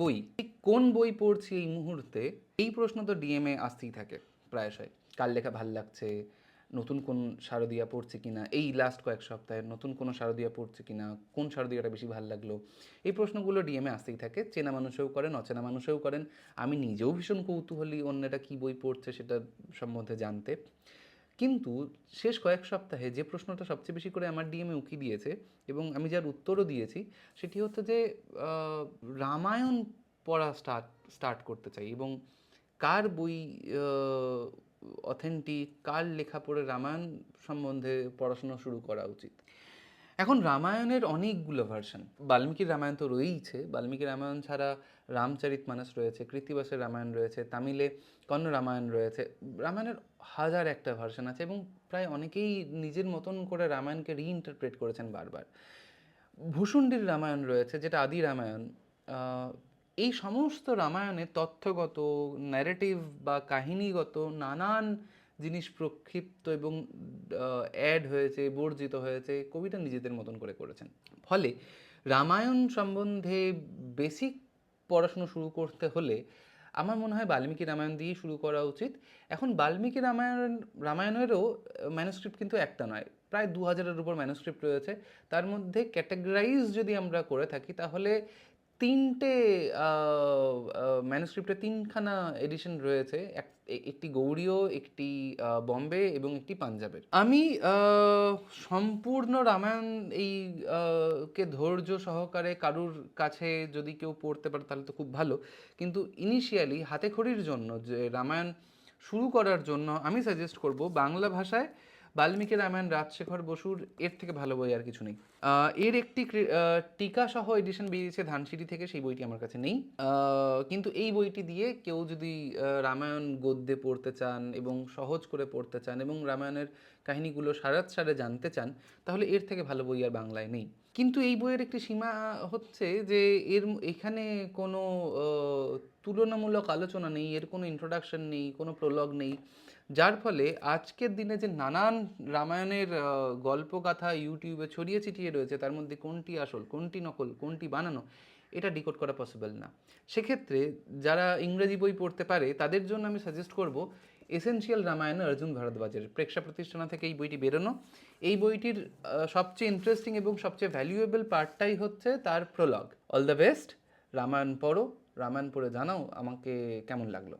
বই কোন বই পড়ছি এই মুহূর্তে? এই প্রশ্ন তো ডিএমএ আসতেই থাকে, প্রায়শই। কার লেখা ভালো লাগছে? নতুন কোন শারদিয়া পড়ছে কিনা? এই লাস্ট কয়েক সপ্তাহে নতুন কোনো শারদিয়া পড়ছে কিনা? কোন শারদিয়াটা বেশি ভালো লাগল? এই প্রশ্নগুলো ডিএমএ আসতেই থাকে। চেনা মানুষেও করেন, অচেনা মানুষেও করেন। আমি নিজেও ভীষণ কৌতূহলী অন্যটা কী বই পড়ছে সেটা সম্বন্ধে জানতে। কিন্তু শেষ কয়েক সপ্তাহে যে প্রশ্নটা সবচেয়ে বেশি করে আমার ডিএমে উকি দিয়েছে এবং আমি যার উত্তরও দিয়েছি, সেটি হচ্ছে যে রামায়ণ পড়া স্টার্ট স্টার্ট করতে চাই এবং কার বই অথেন্টিক কার লেখা পড়ে রামায়ণ সম্বন্ধে পড়াশোনা শুরু করা উচিত? এখন রামায়ণের অনেকগুলো ভার্সন বাল্মীকির রামায়ণ তো রয়েইছে। বাল্মীকি রামায়ণ ছাড়া রামচরিত মানস রয়েছে, কৃত্তিবাসের রামায়ণ রয়েছে, তামিলে কন্ন রামায়ণ রয়েছে। রামায়ণের হাজার একটা ভার্সন আছে এবং প্রায় অনেকেই নিজের মতন করে রামায়ণকে রিইন্টারপ্রেট করেছেন বারবার। ভূষুণ্ডির রামায়ণ রয়েছে, যেটা আদি রামায়ণ। এই সমস্ত রামায়ণে তথ্যগত ন্যারেটিভ বা কাহিনীগত নানান জিনিস প্রক্ষিপ্ত এবং অ্যাড হয়েছে, বর্জিত হয়েছে, কবিতা নিজেদের মতন করে করেছেন। ফলে রামায়ণ সম্বন্ধে বেসিক পড়াশুনো শুরু করতে হলে আমার মনে হয় বাল্মীকি রামায়ণ দিয়েই শুরু করা উচিত। এখন বাল্মীকি রামায়ণ, রামায়ণেরও ম্যানুস্ক্রিপ্ট কিন্তু একটা নয়। প্রায় দু হাজারের উপর ম্যানুস্ক্রিপ্ট রয়েছে। তার মধ্যে ক্যাটাগরাইজ যদি আমরা করে থাকি, তাহলে তিনটে ম্যানুস্ক্রিপ্টে তিনখানা এডিশন রয়েছে। এক- একটি গৌড়ীয় একটি বম্বে এবং একটি পাঞ্জাবের। আমি সম্পূর্ণ রামায়ণ এই কে ধৈর্য সহকারে কারুর কাছে যদি কেউ পড়তে পারে তাহলে তো খুব ভালো। কিন্তু ইনিশিয়ালি হাতে খড়ির জন্য যে রামায়ণ শুরু করার জন্য আমি সাজেস্ট করব বাংলা ভাষায় বাল্মীকি রামায়ণ, রাজশেখর বসুর এর থেকে ভালো বই আর কিছু নেই। এর একটি টিকা সহ এডিশন বেরিয়েছে ধানসিটি থেকে, সেই বইটি আমার কাছে নেই। কিন্তু এই বইটি দিয়ে কেউ যদি রামায়ণ গদ্যে পড়তে চান এবং সহজ করে পড়তে চান এবং রামায়ণের কাহিনীগুলো সারাত সারে জানতে চান, তাহলে এর থেকে ভালো বই আর বাংলায় নেই। কিন্তু এই বইয়ের একটি সীমা হচ্ছে যে এর, এখানে কোনো তুলনামূলক আলোচনা নেই এর কোনো ইন্ট্রোডাকশন নেই কোনো প্রলগ নেই। যার ফলে আজকের দিনে যে নানান রামায়ণের আহ, গল্পগাথা ইউটিউবে ছড়িয়ে ছিটিয়ে রয়েছে তার মধ্যে কোনটি আসল কোনটি নকল কোনটি বানানো এটা ডিকোড করা পসিবল না। সেক্ষেত্রে যারা ইংরেজি বই পড়তে পারে তাদের জন্য আমি সাজেস্ট করব এসেনশিয়াল রামায়ণ অর্জুন ভারদ্বাজের প্রেক্ষা প্রতিষ্ঠানা থেকে এই বইটি বেরোনো। এই বইটির সবচেয়ে ইন্টারেস্টিং এবং সবচেয়ে ভ্যালুয়েবল পার্টটাই হচ্ছে তার prologue all the best Ramayan পড়ো। রামায়ণ পড়ে জানাও আমাকে কেমন লাগল।